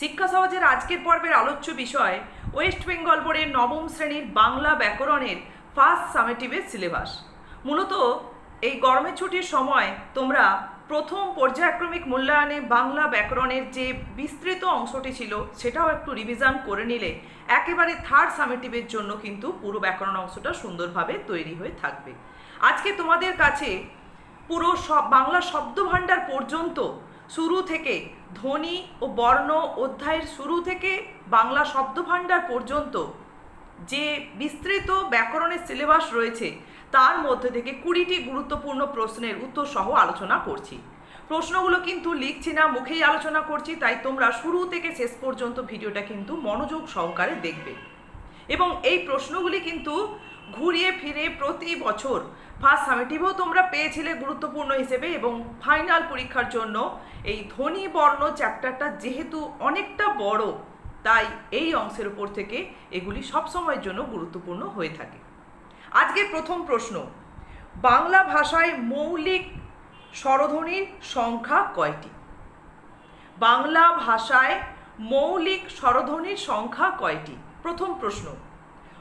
শিক্ষা সমাজের আজকের পর্বের আলোচ্য বিষয় ওয়েস্ট বেঙ্গল বোর্ডের নবম শ্রেণির বাংলা ব্যাকরণের ফার্স্ট সামেটিভের সিলেবাস। মূলত এই গরমের ছুটির সময় তোমরা প্রথম পর্যায়ক্রমিক মূল্যায়নে বাংলা ব্যাকরণের যে বিস্তৃত অংশটি ছিল সেটাও একটু রিভিশন করে নিলে একেবারে থার্ড সামেটিভের জন্য কিন্তু পুরো ব্যাকরণ অংশটা সুন্দরভাবে তৈরি হয়ে থাকবে। আজকে তোমাদের কাছে পুরো সব বাংলা শব্দভাণ্ডার পর্যন্ত শুরু থেকে ধ্বনি ও বর্ণ অধ্যায়ের শুরু থেকে বাংলা শব্দভাণ্ডার পর্যন্ত যে বিস্তৃত ব্যাকরণের সিলেবাস রয়েছে, তার মধ্যে থেকে কুড়িটি গুরুত্বপূর্ণ প্রশ্নের উত্তর সহ আলোচনা করছি। প্রশ্নগুলো কিন্তু লিখছি না, মুখেই আলোচনা করছি, তাই তোমরা শুরু থেকে শেষ পর্যন্ত ভিডিওটা কিন্তু মনোযোগ সহকারে দেখবে। এবং এই প্রশ্নগুলি কিন্তু ঘুরিয়ে ফিরে প্রতি বছর ফার্স্ট সামেটিভও তোমরা পেয়েছিলে গুরুত্বপূর্ণ হিসেবে এবং ফাইনাল পরীক্ষার জন্য এই ধ্বনি বর্ণ চ্যাপ্টারটা যেহেতু অনেকটা বড়, তাই এই অংশের উপর থেকে এগুলি সবসময়ের জন্য গুরুত্বপূর্ণ হয়ে থাকে। আজকের প্রথম প্রশ্ন, বাংলা ভাষায় মৌলিক স্বরধ্বনির সংখ্যা কয়টি? বাংলা ভাষায় মৌলিক স্বরধ্বনির সংখ্যা কয়টি? প্রথম প্রশ্ন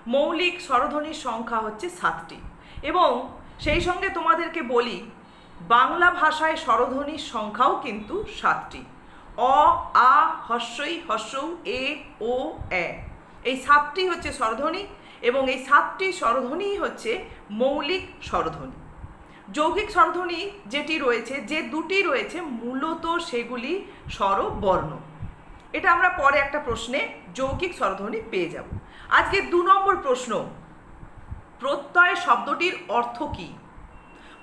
মৌলিক স্বরধ্বনির সংখ্যা হচ্ছে সাতটি। এবং সেই সঙ্গে তোমাদেরকে বলি, বাংলা ভাষায় স্বরধ্বনির সংখ্যাও কিন্তু সাতটি। অ, আ, হস্যই, হস্যৌ, এ, ও এ এই সাতটি হচ্ছে স্বরধ্বনি এবং এই সাতটি স্বরধ্বনিই হচ্ছে মৌলিক স্বরধ্বনি। যৌগিক স্বরধ্বনি যেটি রয়েছে, যে দুটি রয়েছে, মূলত সেগুলি স্বরবর্ণ। এটা আমরা পরে একটা প্রশ্নে যৌগিক স্বরধ্বনি পেয়ে যাব। আজকে দু নম্বর প্রশ্ন। প্রত্যয় শব্দটির অর্থ কী?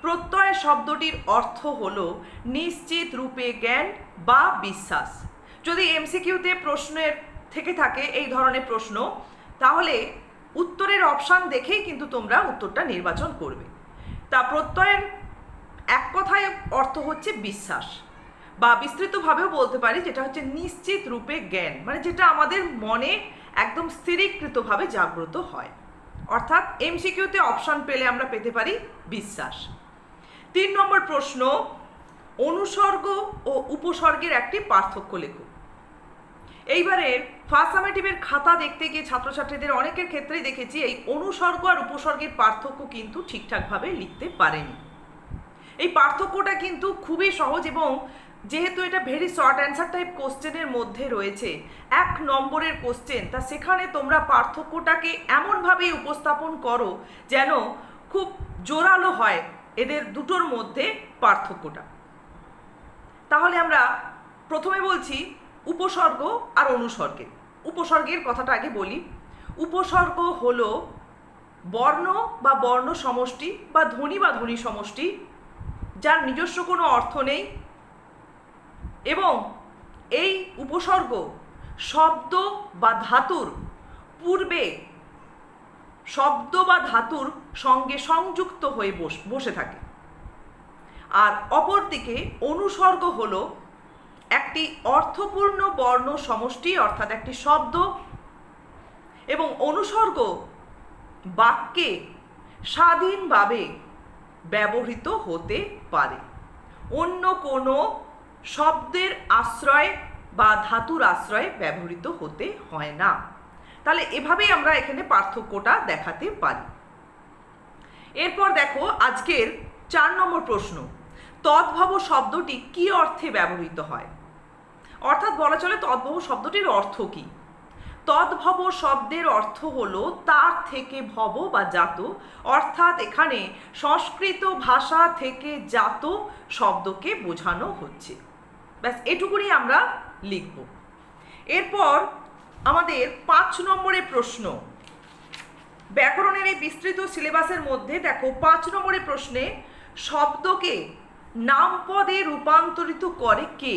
প্রত্যয় শব্দটির অর্থ হল নিশ্চিত রূপে জ্ঞান বা বিশ্বাস। যদি এমসিকিউতে প্রশ্নের থেকে থাকে এই ধরনের প্রশ্ন, তাহলে উত্তরের অপশান দেখেই কিন্তু তোমরা উত্তরটা নির্বাচন করবে। তা প্রত্যয়ের এক কথায় অর্থ হচ্ছে বিশ্বাস। বা বিস্তৃতভাবেও বলতে পারি, যেটা হচ্ছে নিশ্চিত রূপে জ্ঞান। মানে যেটা আমাদের মনে একদম স্থিরীকৃতভাবে জাগ্রত হয়। অর্থাৎ এমসিকিউতে অপশান পেলে আমরা পেতে পারি বিশ্বাস। তিন নম্বর প্রশ্ন, অনুসর্গ ও উপসর্গের একটি পার্থক্য লেখো। এইবারে ফার্স্ট সামেটিভের খাতা দেখতে গিয়ে ছাত্রছাত্রীদের অনেকের ক্ষেত্রেই দেখেছি এই অনুসর্গ আর উপসর্গের পার্থক্য কিন্তু ঠিকঠাকভাবে লিখতে পারেনি। এই পার্থক্যটা কিন্তু খুবই সহজ এবং যেহেতু এটা ভেরি শর্ট অ্যান্সার টাইপ কোশ্চেনের মধ্যে রয়েছে, এক নম্বরের কোশ্চেন তা সেখানে তোমরা পার্থক্যটাকে এমনভাবে উপস্থাপন করো যেন খুব জোরালো হয় এদের দুটোর মধ্যে পার্থক্যটা। তাহলে আমরা প্রথমে বলছি উপসর্গ আর অনুসর্গের উপসর্গের কথাটা আগে বলি। উপসর্গ হলো বর্ণ বা বর্ণ সমষ্টি বা ধ্বনি বা ধ্বনি সমষ্টি, যার নিজস্ব কোনো অর্থ নেই এবং এই উপসর্গ শব্দ বা ধাতুর পূর্বে শব্দ বা ধাতুর সঙ্গে সংযুক্ত হয়ে বস থাকে। আর অপরদিকে অনুসর্গ হল একটি অর্থপূর্ণ বর্ণ সমষ্টি, অর্থাৎ একটি শব্দ, এবং অনুসর্গ বাক্যে স্বাধীনভাবে ব্যবহৃত হতে পারে। অন্য কোনো শব্দের আশ্রয় বা ধাতুর আশ্রয়ে ব্যবহৃত হতে হয় না। তাহলে এভাবেই আমরা এখানে পার্থক্যটা দেখাতে পারি। এরপর দেখো আজকের চার নম্বর প্রশ্ন, তদ্ভব শব্দটি কি অর্থে ব্যবহৃত হয়? অর্থাৎ বলা চলে তদ্ভব শব্দটির অর্থ কি? তদ্ভব শব্দের অর্থ হল তার থেকে ভব বা জাত, অর্থাৎ এখানে সংস্কৃত ভাষা থেকে জাত শব্দকে বোঝানো হচ্ছে। ব্যাস, এটুকুনি আমরা লিখব। এরপর আমাদের পাঁচ নম্বরের প্রশ্ন। ব্যাকরণের এই বিস্তৃত সিলেবাসের মধ্যে দেখো, পাঁচ নম্বরের প্রশ্নে শব্দকে নামপদে রূপান্তরিত করে কে?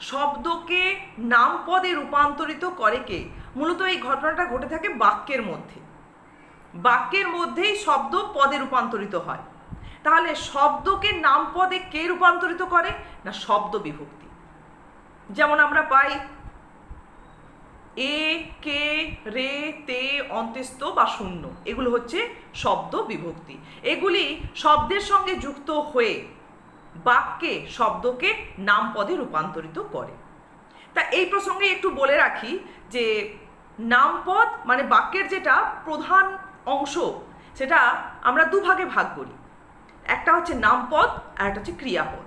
শব্দকে নামপদে রূপান্তরিত করে কে? মূলত এই ঘটনাটা ঘটে থাকে বাক্যের মধ্যে। বাক্যের মধ্যেই শব্দ পদে রূপান্তরিত হয়। তাহলে শব্দকে নামপদে কে রূপান্তরিত করে? না, শব্দ বিভক্তি। যেমন আমরা পাই, এ, কে, রে, তে অন্ত্যস্ত বা শূন্য। এগুলো হচ্ছে শব্দ বিভক্তি। এগুলি শব্দের সঙ্গে যুক্ত হয়ে বাক্যে শব্দকে নামপদে রূপান্তরিত করে। তা এই প্রসঙ্গে একটু বলে রাখি যে নামপদ মানে বাক্যের যেটা প্রধান অংশ, সেটা আমরা দুভাগে ভাগ করি। একটা হচ্ছে নামপদ আর একটা হচ্ছে ক্রিয়াপদ।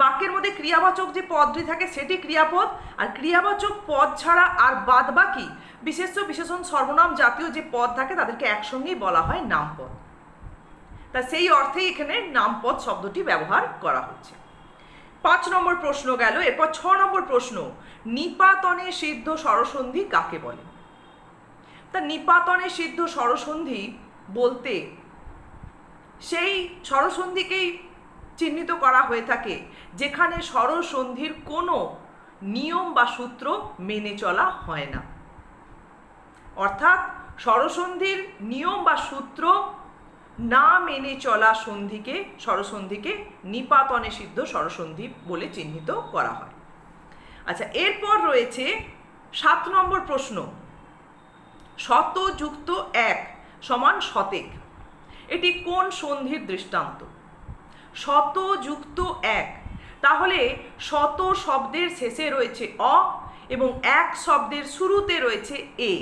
বাক্যের মধ্যে ক্রিয়াবাচক যে পদটি থাকে সেটি ক্রিয়াপদ, আর ক্রিয়াবাচক পদ ছাড়া আর বাদ বাকি বিশেষ্য বিশেষণ সর্বনাম জাতীয় যে পদ থাকে তাদেরকে একসঙ্গেই বলা হয় নামপদ। তা সেই অর্থেই এখানে নামপদ শব্দটি ব্যবহার করা হচ্ছে। পাঁচ নম্বর প্রশ্ন গেল, এরপর ছ নম্বর প্রশ্ন, নিপাতনে সিদ্ধ স্বরসন্ধি কাকে বলে? তা নিপাতনে সিদ্ধ স্বরসন্ধি বলতে সেই স্বরসন্ধিকেই চিহ্নিত করা হয়ে থাকে, যেখানে স্বরসন্ধির কোনো নিয়ম বা সূত্র মেনে চলা হয় না। অর্থাৎ স্বরসন্ধির নিয়ম বা সূত্র না মেনে চলা সন্ধিকে, স্বরসন্ধিকে নিপাতনে সিদ্ধ স্বরসন্ধি বলে চিহ্নিত করা হয়। আচ্ছা এরপর রয়েছে সাত নম্বর প্রশ্ন। শত যুক্ত এক সমান শতেক। এটি কোন সন্ধির দৃষ্টান্ত? শত যুক্ত এক, তাহলে শত শব্দের শেষে রয়েছে অ এবং এক শব্দের শুরুতে রয়েছে এ।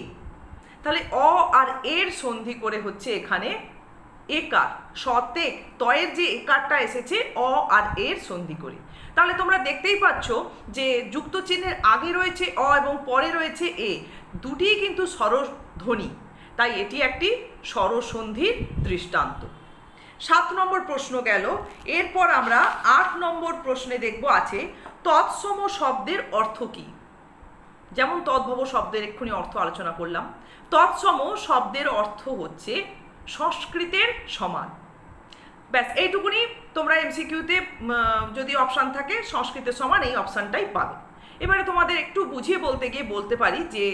তাহলে অ আর এর সন্ধি করে হচ্ছে এখানে একার শতেক তয়ের যে একারটা এসেছে অ আর এর সন্ধি করে। তাহলে তোমরা দেখতেই পাচ্ছ যে যুক্ত চিহ্নের আগে রয়েছে অ এবং পরে রয়েছে এ। দুটিই কিন্তু স্বরধ্বনি। তাই এটি একটি স্বরসন্ধির দৃষ্টান্ত। সাত নম্বর প্রশ্ন গেল, এরপর আমরা আট নম্বর প্রশ্নে দেখব আছে, তৎসম শব্দের অর্থ কী? যেমন তদ্ভব শব্দের এক্ষুনি অর্থ আলোচনা করলাম। তৎসম শব্দের অর্থ হচ্ছে সংস্কৃতের সমান। ব্যাস, এইটুকুনি তোমরা এমসিকিউতে যদি অপশান থাকে, সংস্কৃতের সমান এই অপশানটাই পাবে। এবারে তোমাদের একটু বুঝিয়ে বলতে গিয়ে বলতে পারি যে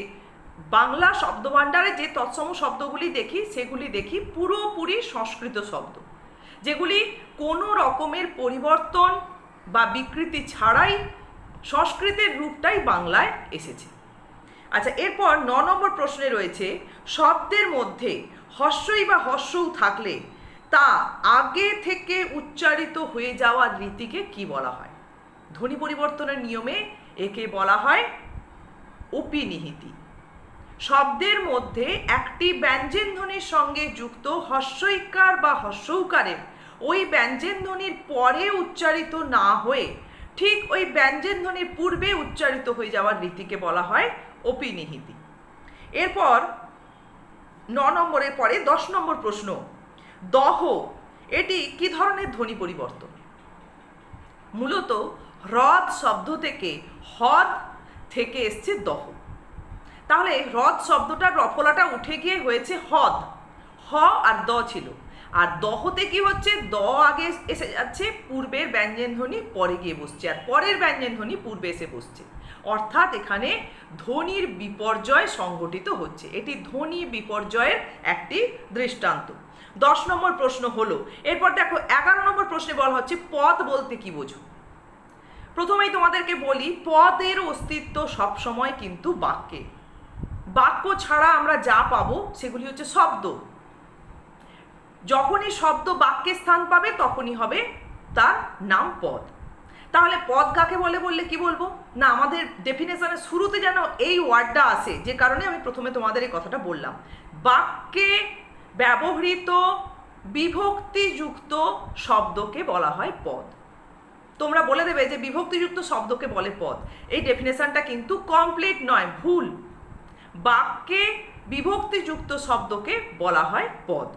বাংলা শব্দভাণ্ডারে যে তৎসম শব্দগুলি দেখি, সেগুলি দেখি পুরোপুরি সংস্কৃত শব্দ। যেগুলি কোনো রকমের পরিবর্তন বা বিকৃতি ছাড়াই সংস্কৃতের রূপটাই বাংলায় এসেছে। আচ্ছা এরপর ন নম্বর প্রশ্নে রয়েছে, শব্দের মধ্যে হর্ষই বা হর্ষও থাকলে তা আগে থেকে উচ্চারিত হয়ে যাওয়ার রীতিকে কি বলা হয়? ধ্বনি পরিবর্তনের নিয়মে একে বলা হয় অপিনিহিতি শব্দের মধ্যে একটি ব্যঞ্জন ধ্বনির সঙ্গে যুক্ত হর্ষইকার বা হর্ষৌকারের। ওই ব্যঞ্জন ধ্বনির পরে উচ্চারিত না হয়ে, ঠিক ওই ব্যঞ্জন ধ্বনির পূর্বে উচ্চারিত হয়ে যাওয়ার রীতিকে বলা হয় অপিনিহিতি। এরপর ন নম্বরের পরে দশ নম্বর প্রশ্ন, দহ, এটি কি ধরনের ধ্বনি পরিবর্তন? মূলত হ্রদ শব্দ থেকে হদ থেকে এসছে দহ। তাহলে হ্রদ শব্দটার রফলাটা উঠে গিয়ে হয়েছে হদ। হ আর দ ছিল। আর দহতে কি হচ্ছে? দ আগে এসে যাচ্ছে, পূর্বের ব্যঞ্জন ধ্বনি পরে গিয়ে বসছে, আর পরের ব্যঞ্জন ধ্বনি পূর্বে এসে বসছে। অর্থাৎ এখানে ধ্বনির বিপর্যয় সংঘটিত হচ্ছে। এটি ধ্বনি বিপর্যয়ের একটি দৃষ্টান্ত। দশ নম্বর প্রশ্ন হলো, এরপর দেখো এগারো নম্বর প্রশ্নে বলা হচ্ছে, পদ বলতে কি বোঝো? প্রথমেই তোমাদেরকে বলি, পদের অস্তিত্ব সবসময় কিন্তু বাক্যে। বাক্য ছাড়া আমরা যা পাবো সেগুলি হচ্ছে শব্দ। যখনই শব্দ বাক্যে স্থান পাবে, তখনই হবে তার নাম পদ। তাহলে পদ কাকে বলে বললে কি বলব? না, আমাদের ডেফিনেশনের শুরুতে যেন এই ওয়ার্ডটা আসে, যে কারণে আমি প্রথমে তোমাদের এই কথাটা বললাম। বাক্যে ব্যবহৃত বিভক্তিযুক্ত শব্দকে বলা হয় পদ। তোমরা বলে দেবে যে বিভক্তিযুক্ত শব্দকে বলে পদ। এই ডেফিনেশনটা কিন্তু কমপ্লিট নয়, ভুল। বাক্যে বিভক্তিযুক্ত শব্দকে বলা হয় পদ।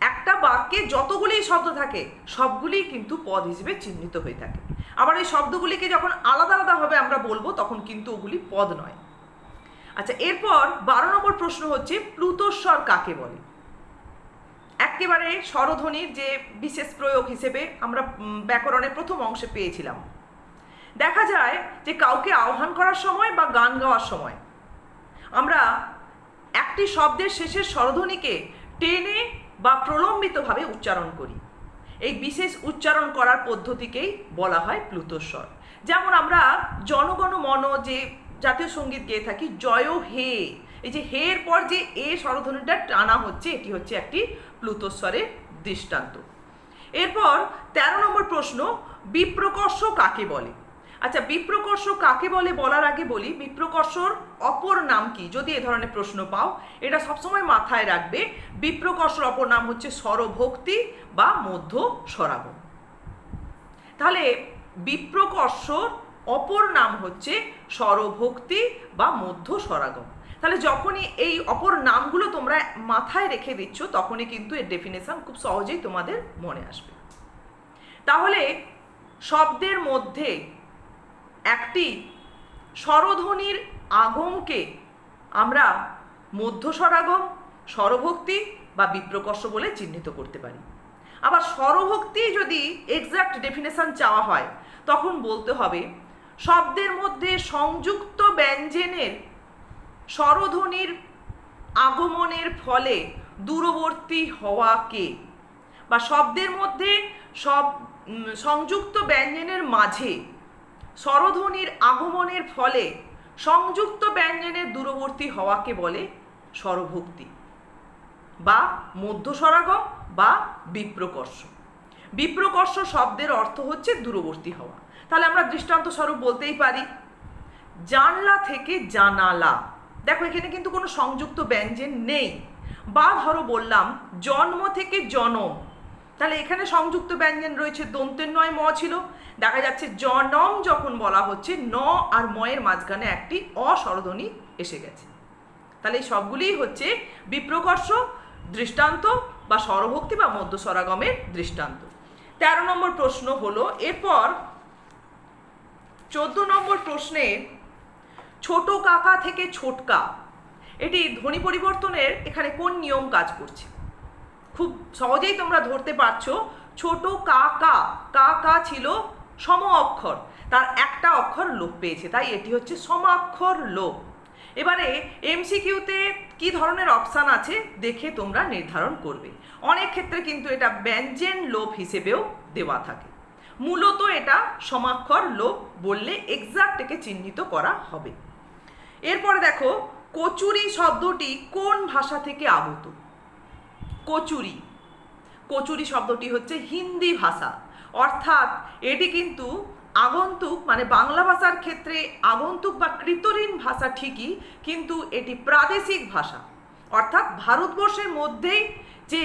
একটা বাক্যে যতগুলি শব্দ থাকে, সবগুলি কিন্তু পদ হিসেবে চিহ্নিত হয়ে থাকে। আবার এই শব্দগুলিকে যখন আলাদা আলাদাভাবে আমরা বলব, তখন কিন্তু ওগুলি পদ নয়। আচ্ছা এরপর বারো নম্বর প্রশ্ন হচ্ছে প্লুতস্বর কাকে বলে? একেবারে স্বরধ্বনির যে বিশেষ প্রয়োগ হিসেবে আমরা ব্যাকরণের প্রথম অংশে পেয়েছিলাম। দেখা যায় যে কাউকে আহ্বান করার সময় বা গান গাওয়ার সময় আমরা একটি শব্দের শেষের স্বরধ্বনিকে টেনে বা প্রলম্বিতভাবে উচ্চারণ করি। এই বিশেষ উচ্চারণ করার পদ্ধতিকেই বলা হয় প্লুতস্বর যেমন আমরা জনগণ মন যে জাতীয় সংগীত গেয়ে থাকি, জয় হে, এই যে হে এর পর যে এ স্বরধ্বনিটা টানা হচ্ছে, এটি হচ্ছে একটি প্লুতস্বরের দৃষ্টান্ত। এরপর তেরো নম্বর প্রশ্ন, বিপ্রকর্ষ কাকে বলে? আচ্ছা বিপ্রকর্ষ কাকে বলে বলার আগে বলি, বিপ্রকর্ষর অপর নাম কি? যদি এ ধরনের প্রশ্ন পাও, এটা সবসময় মাথায় রাখবে, বিপ্রকর্ষর অপর নাম হচ্ছে স্বরভক্তি বা মধ্য স্বরাগম তাহলে বিপ্রকর্ষর অপর নাম হচ্ছে স্বরভক্তি বা মধ্য স্বরাগম তাহলে যখনই এই অপর নামগুলো তোমরা মাথায় রেখে দিচ্ছ, তখনই কিন্তু এর ডেফিনেশন খুব সহজেই তোমাদের মনে আসবে। তাহলে শব্দের মধ্যে একটি স্বরধ্বনির আগমকে আমরা মধ্য স্বরাগম স্বরভক্তি বা বিপ্রকর্ষ বলে চিহ্নিত করতে পারি। আবার স্বরভক্তি যদি এক্সাক্ট ডেফিনেশন চাওয়া হয়, তখন বলতে হবে শব্দের মধ্যে সংযুক্ত ব্যঞ্জনের স্বরধ্বনির আগমনের ফলে দূরবর্তী হওয়াকে বা শব্দের মধ্যে সব সংযুক্ত ব্যঞ্জনের মাঝে স্বরধ্বনির আগমনের ফলে সংযুক্ত ব্যঞ্জনের দূরবর্তী হওয়াকে বলে স্বরভক্তি বা মধ্যস্বরাগম বা বিপ্রকর্ষ। বিপ্রকর্ষ শব্দের অর্থ হচ্ছে দূরবর্তী হওয়া। তাহলে আমরা দৃষ্টান্ত স্বরূপ বলতেই পারি। জানলা থেকে জানালা। দেখো, এখানে কিন্তু কোনো সংযুক্ত ব্যঞ্জন নেই। বা ধরো বললাম, জন্ম থেকে জনম। তাহলে এখানে সংযুক্ত ব্যঞ্জন রয়েছে, দন্তের নয় ম ছিল। দেখা যাচ্ছে জনম যখন বলা হচ্ছে, ন আর ময়ের মাঝখানে একটি অস্বরধ্বনি এসে গেছে। তাহলে এই সবগুলিই হচ্ছে বিপ্রকর্ষ, দৃষ্টান্ত বা স্বরভক্তি বা মধ্য স্বরাগমের দৃষ্টান্ত। তেরো নম্বর প্রশ্ন হলো, এরপর চোদ্দ নম্বর প্রশ্নে ছোট কাকা থেকে ছোটকা, এটি ধ্বনি পরিবর্তনের এখানে কোন নিয়ম কাজ করছে? খুব সহজেই তোমরা ধরতে পারছ, ছোট কাকা কাকা ছিল সম অক্ষর। তার একটা অক্ষর লোপ পেয়েছে, তাই এটি হচ্ছে সমাক্ষর লোপ। এবারে এমসিকিউতে কি ধরনের অপশান আছে দেখে তোমরা নির্ধারণ করবে। অনেক ক্ষেত্রে কিন্তু এটা ব্যঞ্জন লোপ হিসেবেও দেওয়া থাকে। মূলত এটা সমাক্ষর লোপ বললে এক্সাক্ট একে চিহ্নিত করা হবে। এরপরে দেখো, কচুরি শব্দটি কোন ভাষা থেকে আগত? কচুরি। কচুরি শব্দটি হচ্ছে হিন্দি ভাষা। অর্থাৎ এটি কিন্তু আগন্তুক মানে বাংলা ভাষার ক্ষেত্রে আগন্তুক বা কৃতঋণ ভাষা ঠিকই, কিন্তু এটি প্রাদেশিক ভাষা। অর্থাৎ ভারতবর্ষের মধ্যেই যে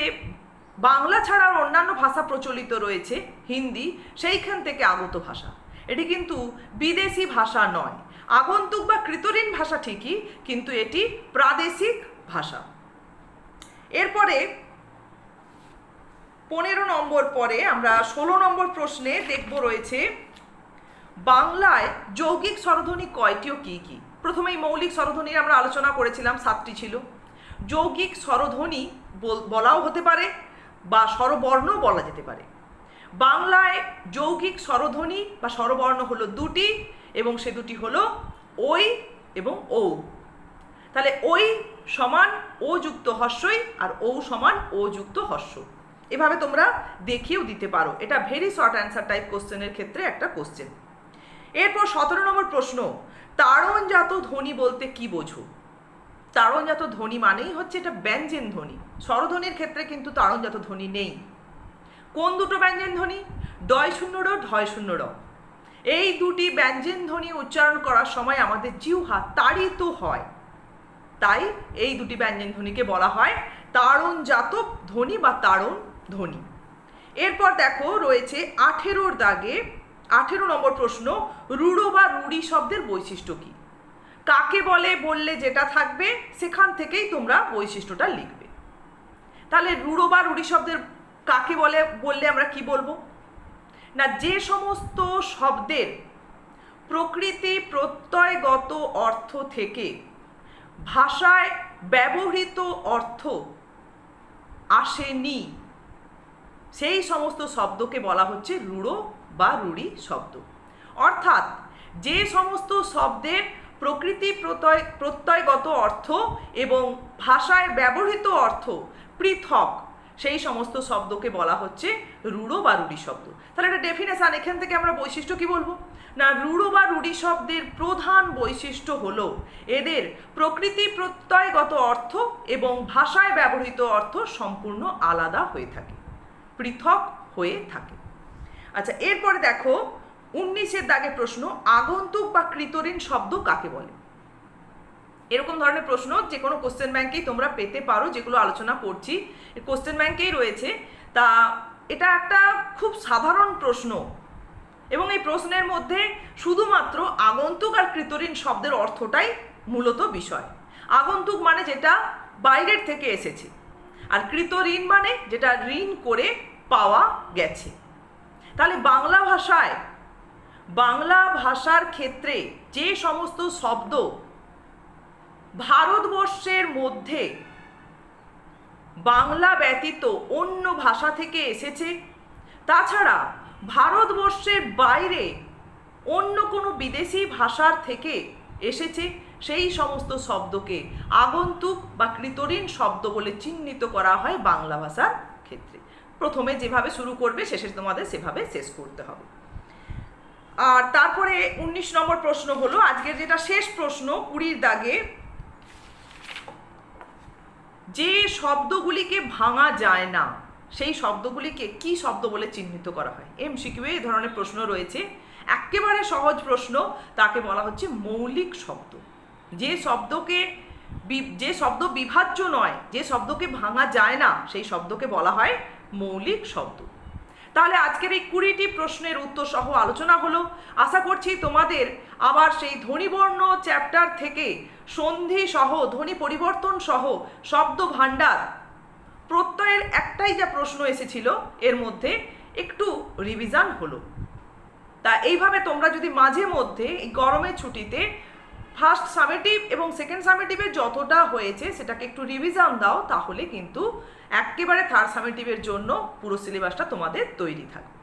বাংলা ছাড়া অন্যান্য ভাষা প্রচলিত রয়েছে, হিন্দি, সেইখান থেকে আগত ভাষা। এটি কিন্তু বিদেশি ভাষা নয়। আগন্তুক বা কৃতঋণ ভাষা ঠিকই, কিন্তু এটি প্রাদেশিক ভাষা। এরপরে পনেরো নম্বর পরে আমরা ষোলো নম্বর প্রশ্নে দেখব রয়েছে, বাংলায় যৌগিক স্বরধ্বনি কয়টি ও কী কী? প্রথমেই মৌলিক স্বরধ্বনির আমরা আলোচনা করেছিলাম, সাতটি ছিল। যৌগিক স্বরধ্বনি বল- বলাও হতে পারে বা স্বরবর্ণ বলা যেতে পারে। বাংলায় যৌগিক স্বরধ্বনি বা স্বরবর্ণ হলো দুটি এবং সে দুটি হলো ওই এবং ও তাহলে ওই সমান ও যুক্ত হর্ষই আর ও সমান ও যুক্ত হর্ষ এভাবে তোমরা দেখিয়েও দিতে পারো। এটা ভেরি শর্ট অ্যান্সার টাইপ কোশ্চেনের ক্ষেত্রে একটা কোশ্চেন এরপর সতেরো নম্বর প্রশ্ন তাড়নজাত ধ্বনি বলতে কি বোঝো? তাড়নজাত ধ্বনি মানেই হচ্ছে এটা ব্যঞ্জন ধ্বনি। স্বরধ্বনির ক্ষেত্রে কিন্তু তাড়নজাত ধ্বনি নেই। কোন দুটো ব্যঞ্জন ধ্বনি? ডয় শূন্য র ঢয় শূন্য র। এই দুটি ব্যঞ্জন ধ্বনি উচ্চারণ করার সময় আমাদের জিহ্বা তাড়িত হয়। তাই এই দুটি ব্যঞ্জন ধ্বনিকে বলা হয় তাড়নজাত ধ্বনি বা তাড়ন ধ্বনি এরপর দেখো রয়েছে আঠেরোর দাগে, আঠেরো নম্বর প্রশ্ন রুড়ো বা রুড়ি শব্দের বৈশিষ্ট্য কি? কাকে বলে, বললে যেটা থাকবে, সেখান থেকেই তোমরা বৈশিষ্ট্যটা লিখবে। তাহলে রুড়ো বা রুড়ি শব্দের কাকে বলে, বললে আমরা কি বলব? না, যে সমস্ত শব্দের প্রকৃতি প্রত্যয়গত অর্থ থেকে ভাষায় ব্যবহৃত অর্থ আসেনি সেই সমস্ত শব্দকে বলা হচ্ছে রূঢ় বা রুড়ি শব্দ। অর্থাৎ যে সমস্ত শব্দের প্রকৃতি প্রত্যয়, প্রত্যয়গত অর্থ এবং ভাষায় ব্যবহৃত অর্থ পৃথক, সেই সমস্ত শব্দকে বলা হচ্ছে রূঢ় বা রুড়ি শব্দ। তাহলে এটা ডেফিনেশন এখান থেকে আমরা বৈশিষ্ট্য কি বলব? না রূঢ় বা রুড়ি শব্দের প্রধান বৈশিষ্ট্য হল এদের প্রকৃতি প্রত্যয়গত অর্থ এবং ভাষায় ব্যবহৃত অর্থ সম্পূর্ণ আলাদা হয়ে থাকে। পৃথক হয়ে থাকে। আচ্ছা এরপরে দেখো, উনিশের দাগে প্রশ্ন, আগন্তুক বা কৃতঋণ শব্দ কাকে বলে? এরকম ধরনের প্রশ্ন যে কোনো কোশ্চেন ব্যাংকেই তোমরা পেতে পারো, যেগুলো আলোচনা করছি। কোশ্চেন ব্যাংকেই রয়েছে। তা এটা একটা খুব সাধারণ প্রশ্ন। এবং এই প্রশ্নের মধ্যে শুধুমাত্র আগন্তুক আর কৃতঋণ শব্দের অর্থটাই মূলত বিষয়। আগন্তুক মানে যেটা বাইরের থেকে এসেছে। আর কৃত ঋণ মানে যেটা ঋণ করে পাওয়া গেছে। তাহলে বাংলা ভাষায়, বাংলা ভাষার ক্ষেত্রে যে সমস্ত শব্দ ভারতবর্ষের মধ্যে বাংলা ব্যতীত অন্য ভাষা থেকে এসেছে, তাছাড়া ভারতবর্ষের বাইরে অন্য কোনো বিদেশি ভাষার থেকে এসেছে সেই সমস্ত শব্দকে আগন্তুক বা কৃতঋণ শব্দ বলে চিহ্নিত করা হয় বাংলা ভাষার ক্ষেত্রে। প্রথমে যেভাবে শুরু করবে, শেষে তোমাদের সেভাবে শেষ করতে হবে। আর তারপরে উনিশ নম্বর প্রশ্ন হলো, আজকের যেটা শেষ প্রশ্ন কুড়ির দাগে, যে শব্দগুলিকে ভাঙা যায় না, সেই শব্দগুলিকে কি শব্দ বলে চিহ্নিত করা হয়? এমসিকিউ এই ধরনের প্রশ্ন রয়েছে। একেবারে সহজ প্রশ্ন, তাকে বলা হচ্ছে মৌলিক শব্দ। যে শব্দকে যে শব্দ বিভাজ্য নয়, যে শব্দকে ভাঙা যায় না, সেই শব্দকে বলা হয় মৌলিক শব্দ। তাহলে আজকের এই কুড়িটি প্রশ্নের উত্তর সহ আলোচনা হলো। আশা করছি তোমাদের আবার সেই ধ্বনিবর্ণ চ্যাপ্টার থেকে সন্ধি সহ, ধ্বনি পরিবর্তন সহ, শব্দ ভাণ্ডার প্রত্যয়ের একটাই যা প্রশ্ন এসেছিল, এর মধ্যে একটু রিভিশন হলো। তা এইভাবে তোমরা যদি মাঝে মধ্যে এই গরমের ছুটিতে ফার্স্ট সামেটিভ এবং সেকেন্ড সামেটিভের যতটা হয়েছে সেটাকে একটু রিভিশন দাও, তাহলে কিন্তু একেবারে থার্ড সামেটিভের জন্য পুরো সিলেবাসটা তোমাদের তৈরি থাকবে।